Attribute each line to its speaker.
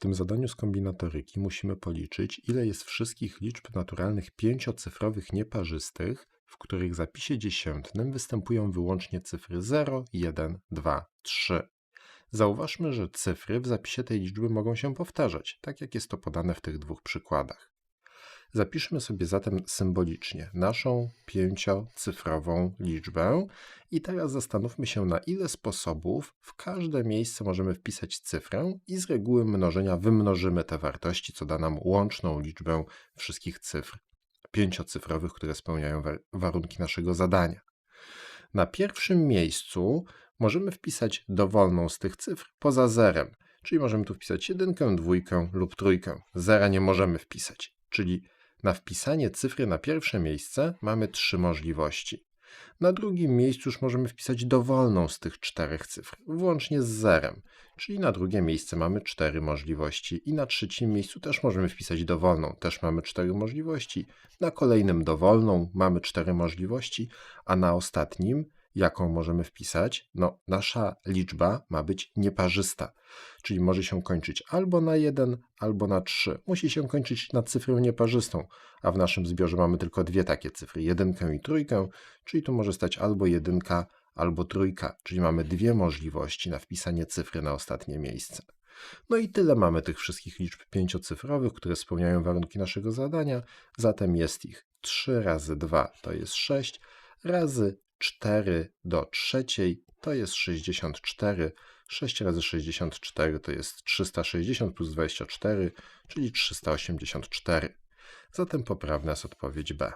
Speaker 1: tym zadaniu z kombinatoryki musimy policzyć, ile jest wszystkich liczb naturalnych pięciocyfrowych nieparzystych, w których zapisie dziesiętnym występują wyłącznie cyfry 0, 1, 2, 3. Zauważmy, że cyfry w zapisie tej liczby mogą się powtarzać, tak jak jest to podane w tych dwóch przykładach. Zapiszmy sobie zatem symbolicznie naszą pięciocyfrową liczbę i teraz zastanówmy się, na ile sposobów w każde miejsce możemy wpisać cyfrę i z reguły mnożenia wymnożymy te wartości, co da nam łączną liczbę wszystkich cyfr pięciocyfrowych, które spełniają wa- warunki naszego zadania. Na pierwszym miejscu możemy wpisać dowolną z tych cyfr poza zerem, czyli możemy tu wpisać jedynkę, dwójkę lub trójkę. Zera nie możemy wpisać, czyli na wpisanie cyfry na pierwsze miejsce mamy trzy możliwości. Na drugim miejscu już możemy wpisać dowolną z tych czterech cyfr, włącznie z zerem, czyli na drugie miejsce mamy cztery możliwości i na trzecim miejscu też możemy wpisać dowolną, też mamy cztery możliwości. Na kolejnym dowolną mamy cztery możliwości, a na ostatnim jaką możemy wpisać? No, nasza liczba ma być nieparzysta, czyli może się kończyć albo na 1, albo na 3. Musi się kończyć na cyfrę nieparzystą, a w naszym zbiorze mamy tylko dwie takie cyfry, jedynkę i trójkę, czyli tu może stać albo jedynka, albo trójka, czyli mamy dwie możliwości na wpisanie cyfry na ostatnie miejsce. No i tyle mamy tych wszystkich liczb pięciocyfrowych, które spełniają warunki naszego zadania, zatem jest ich 3 razy 2 to jest 6, razy 4 do trzeciej to jest 64, 6 razy 64 to jest 360 plus 24, czyli 384. Zatem poprawna jest odpowiedź B.